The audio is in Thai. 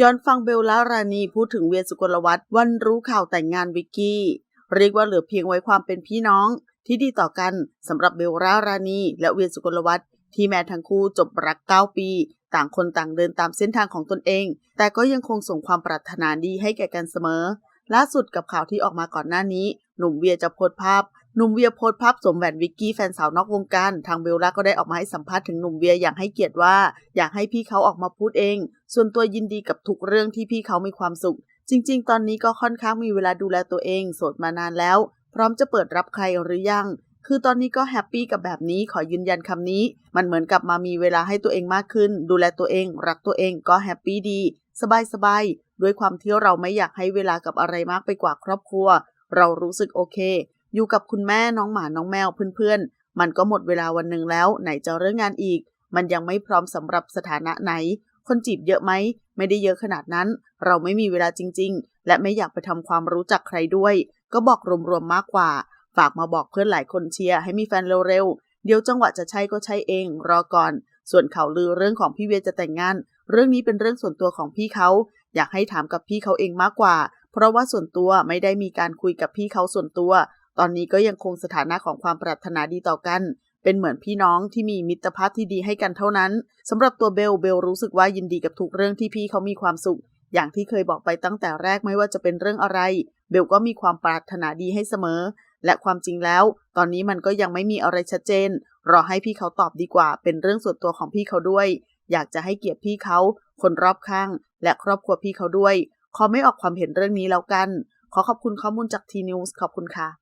ย้อนฟังเบลล่ารานีพูดถึงเวียสุกลวัฒน์วันรู้ข่าวแต่งงานวิกกี้ เรียกว่าเหลือเพียงไว้ความเป็นพี่น้อง ที่ดีต่อกันสำหรับเบลล่ารานีและเวียสุกลวัฒน์ที่แม้ทั้งคู่จบรัก 9 ปี ต่างคนต่างเดินตามเส้นทางของตนเอง แต่ก็ยังคงส่งความปรารถนาดีให้แก่กันเสมอ ล่าสุดกับข่าวที่ออกมาก่อนหน้านี้ หนุ่มเวียจะโพสภาพ หนุ่มเวียโพสภาพสวมแหวนวิกกี้แฟนสาวนอกวงการทางเบลล่าก็ได้ออกมาให้สัมภาษณ์ถึงหนุ่มเวียอย่างให้เกียรติว่า อยากให้พี่เขาออกมาพูดเอง ส่วนตัวยินดีกับทุกเรื่องที่พี่เขามีความสุข จริง ๆ ตอนนี้ก็ค่อนข้างมีเวลาดูแลตัวเอง โสดมานานแล้ว พร้อมจะเปิดรับใครหรือยัง คือตอนนี้ก็แฮปปี้กับแบบนี้ขอยืนยันคำนี้ มันเหมือนกับมามีเวลาให้ตัวเองมากขึ้น ดูแลตัวเอง รักตัวเองก็แฮปปี้ดีสบายๆด้วยความที่เราไม่อยากให้เวลากับอะไรมากไปกว่าครอบครัว เรารู้สึกโอเค อยู่กับคุณแม่น้องหมาน้องแมวเพื่อนๆ มันก็หมดเวลาวันหนึ่งแล้ว ไหนจะเรื่องงานอีก มันยังไม่พร้อมสำหรับสถานะไหน คนจีบเยอะไหม ไม่ได้เยอะขนาดนั้น เราไม่มีเวลาจริง ๆ และไม่อยากไปทำความรู้จักใครด้วย ก็บอกรวมๆมากกว่า ฝากมาบอกเพื่อนหลายคนเชียร์ให้มีแฟนเร็วๆ เดี๋ยวจังหวะจะใช่ก็ใช่เอง รอก่อน ส่วนข่าวลือเรื่องของพี่เวียจะแต่งงาน เรื่องนี้เป็นเรื่องส่วนตัวของพี่เขา อยากให้ถามกับพี่เขาเองมากกว่า เพราะว่าส่วนตัวไม่ได้มีการคุยกับพี่เขาส่วนตัว ตอนนี้ก็ยังคงสถานะของความปรารถนาดีต่อกัน เป็นเหมือนพี่น้องที่มีมิตรภาพที่ดีให้กันเท่านั้นสำหรับตัวเบลเบลรู้สึกว่ายินดีกับทุกเรื่องที่พี่เขามีความสุข อย่างที่เคยบอกไปตั้งแต่แรกไม่ว่าจะเป็นเรื่องอะไร เบลก็มีความปรารถนาดีให้เสมอ และความจริงแล้ว ตอนนี้มันก็ยังไม่มีอะไรชัดเจน รอให้พี่เขาตอบดีกว่า เป็นเรื่องส่วนตัวของพี่เขาด้วย อยากจะให้เกียรติพี่เขา คนรอบข้าง และครอบครัวพี่เขาด้วยขอไม่ออกความเห็นเรื่องนี้แล้วกัน ขอขอบคุณข้อมูลจากทีนิวส์ขอบคุณค่ะ